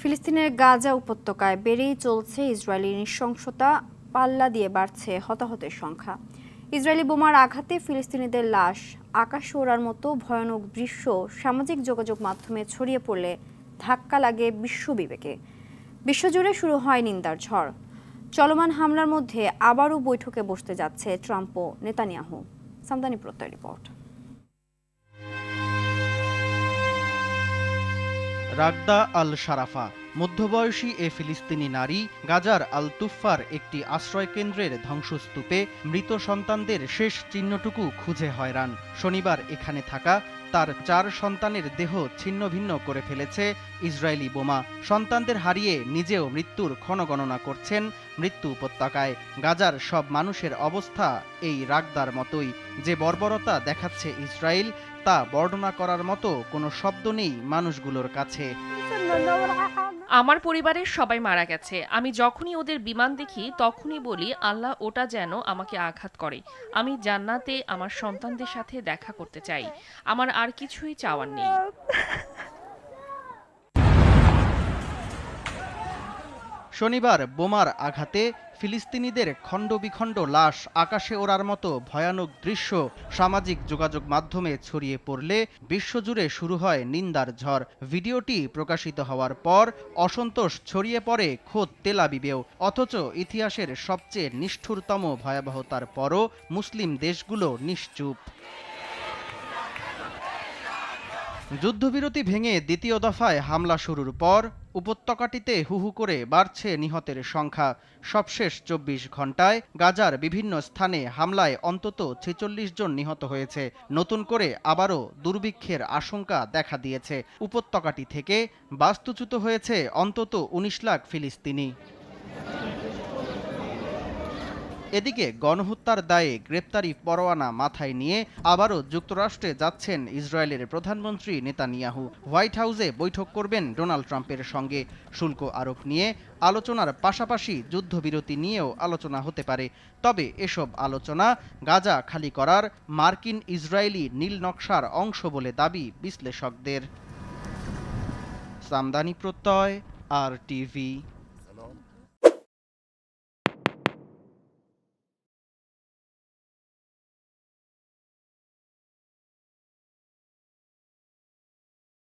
ফিলিস্তিনের গাজা উপত্যকায় বেড়েই চলছে ইসরায়েলি নৃশংসতা, পাল্লা দিয়ে বাড়ছে হতাহতের সংখ্যা। ইসরায়েলি বোমার আঘাতে ফিলিস্তিনিদের লাশ, আকাশ ওড়ার মতো ভয়ানক দৃশ্য সামাজিক যোগাযোগ মাধ্যমে ছড়িয়ে পড়লে ধাক্কা লাগে বিশ্ববিবেকে। বিশ্বজুড়ে শুরু হয় নিন্দার ঝড়। চলমান হামলার মধ্যে আবারও বৈঠকে বসতে যাচ্ছে ট্রাম্প ও নেতানিয়াহু। সামদানি প্রত্যয় রিপোর্ট। রাগদা আল সারাফা মধ্যবয়সী এ ফিলিস্তিনি নারী, গাজার আল তুফার একটি আশ্রয়কেন্দ্রের ধ্বংসস্তূপে মৃত সন্তানদের শেষ চিহ্নটুকু খুঁজে হয়রান। শনিবার এখানে থাকা তার চার সন্তানের দেহ ছিন্ন ভিন্ন করে ফেলেছে ইসরায়েলি বোমা। সন্তানদের হারিয়ে নিজেও মৃত্যুর ক্ষণগণনা করছেন মৃত্যু উপত্যকায়। গাজার সব মানুষের অবস্থা এই রাগদার মতোই। যে বর্বরতা দেখাচ্ছে ইসরায়েল, তা বর্ণনা করার মতো কোনো শব্দ নেই মানুষগুলোর কাছে। আমার পরিবারের সবাই মারা গেছে। আমি যখনই ওদের বিমান দেখি, তখনই বলি, আল্লাহ ওটা যেন আমাকে আঘাত করে। আমি জান্নাতে আমার সন্তানদের সাথে দেখা করতে চাই। আমার আর কিছুই চাওয়ার নেই। শনিবার বোমার আঘাতে ফিলিস্তিনিদের খণ্ডবিখণ্ড লাশ আকাশে ওড়ার মতো ভয়ানক দৃশ্য সামাজিক যোগাযোগ মাধ্যমে ছড়িয়ে পড়লে বিশ্বজুড়ে শুরু হয় নিন্দার ঝড়। ভিডিওটি প্রকাশিত হওয়ার পর অসন্তোষ ছড়িয়ে পড়ে খোদ তেলাবিবেও অথচ ইতিহাসের সবচেয়ে নিষ্ঠুরতম ভয়াবহতার পরও মুসলিম দেশগুলো নিশ্চুপ। যুদ্ধবিরতি ভেঙে দ্বিতীয় দফায় হামলা শুরুর পর উপত্যকাটিতে হুহু করে বাড়ছে নিহতের সংখ্যা। সবশেষ চব্বিশ ঘন্টায় গাজার বিভিন্ন স্থানে হামলায় অন্তত ছেচল্লিশ জন নিহত হয়েছে। নতুন করে আবারও দুর্ভিক্ষের আশঙ্কা দেখা দিয়েছে। উপত্যকাটি থেকে বাস্তুচ্যুত হয়েছে অন্তত উনিশ লাখ ফিলিস্তিনি। এদিকে গণহত্যার দায়ে গ্রেপ্তারি পরোয়ানা মাথায় নিয়ে আবারও যুক্তরাষ্ট্রে যাচ্ছেন ইসরায়েলের প্রধানমন্ত্রী নেতানিয়াহু। হোয়াইট হাউসে বৈঠক করবেন ডোনাল্ড ট্রাম্পের সঙ্গে। শুল্ক আরোপ নিয়ে আলোচনার পাশাপাশি যুদ্ধবিরতি নিয়েও আলোচনা হতে পারে। তবে এসব আলোচনা গাজা খালি করার মার্কিন ইসরায়েলি নীল নকশার অংশ বলে দাবি বিশ্লেষকদের। সামদানি প্রত্যয়, আর টিভি।